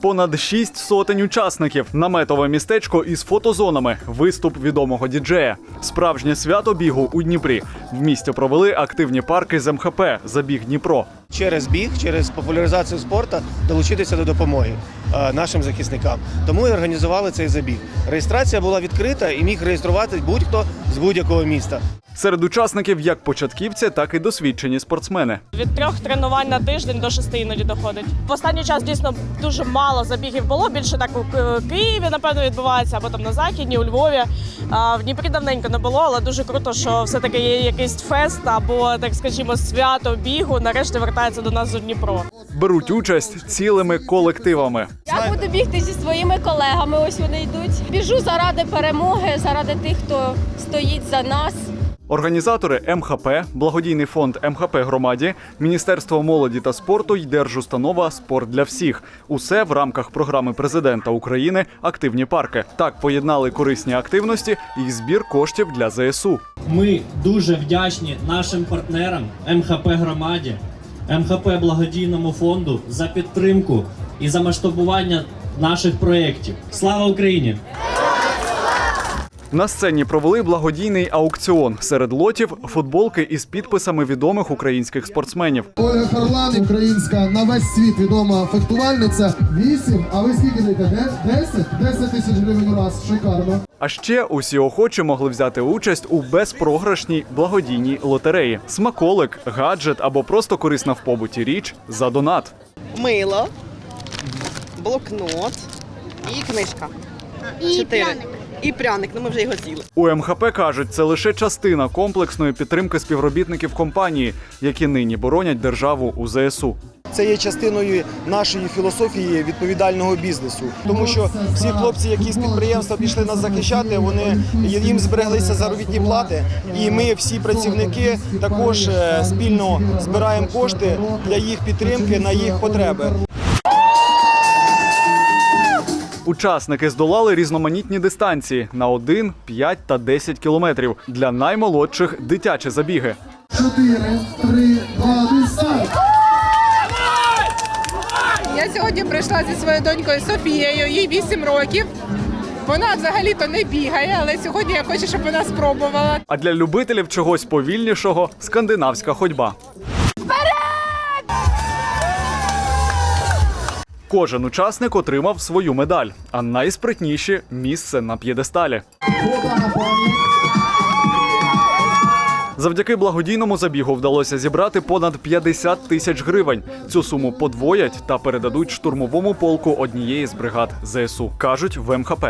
Понад шість сотень учасників, наметове містечко із фотозонами, виступ відомого діджея, справжнє свято бігу у Дніпрі. В місті провели активні парки з МХП Забіг Дніпро. через біг, через популяризацію спорту долучитися до допомоги е, нашим захисникам. Тому і організували цей забіг. Реєстрація була відкрита і міг реєструвати будь-хто з будь-якого міста. Серед учасників як початківці, так і досвідчені спортсмени. Від трьох тренувань на тиждень до шести іноді доходить. В останній час дійсно дуже мало забігів було. Більше так у Києві, напевно, відбувається, або там на Західній, у Львові. А в Дніпрі давненько не було, але дуже круто, що все-таки є якийсь фест або, так скажімо, свято бігу. Нарешті вертається до нас у Дніпро. Беруть участь цілими колективами. Я буду бігти зі своїми колегами. Ось вони йдуть. Біжу заради перемоги, заради тих, хто стоїть за нас. Організатори МХП, благодійний фонд МХП громаді, Міністерство молоді та спорту й держустанова Спорт для всіх. Усе в рамках програми президента України Активні парки. Так поєднали корисні активності і збір коштів для ЗСУ. Ми дуже вдячні нашим партнерам МХП громаді, МХП благодійному фонду за підтримку і за масштабування наших проєктів. Слава Україні! На сцені провели благодійний аукціон серед лотів футболки із підписами відомих українських спортсменів. Ольга Харлан, українська на весь світ відома фехтувальниця. Вісім. А ви скільки даєте? Десять? Десять тисяч гривень у вас. Шикарно. А ще усі охочі могли взяти участь у безпрограшній благодійній лотереї. Смаколик, гаджет або просто корисна в побуті річ за донат. мило, блокнот і книжка. І Чотири. пряник. І пряник, ну ми вже його з'їли. У МХП кажуть, це лише частина комплексної підтримки співробітників компанії, які нині боронять державу у ЗСУ. Це є частиною нашої філософії відповідального бізнесу, тому що всі хлопці, які з підприємства пішли нас захищати, вони їм збереглися заробітні плати, і ми, всі працівники, також е, спільно збираємо кошти для їх підтримки на їх потреби. Учасники здолали різноманітні дистанції на 1, 5 та 10 кілометрів. Для наймолодших дитячі забіги. Чотири, три, два, один, старт. Я сьогодні прийшла зі своєю донькою Софією, їй 8 років. Вона взагалі-то не бігає, але сьогодні я хочу, щоб вона спробувала. А для любителів чогось повільнішого скандинавська ходьба. Кожен учасник отримав свою медаль, а найспритніші місце на п'єдесталі. Завдяки благодійному забігу вдалося зібрати понад 50 тисяч гривень. Цю суму подвоять та передадуть штурмовому полку однієї з бригад ЗСУ, кажуть в МХП.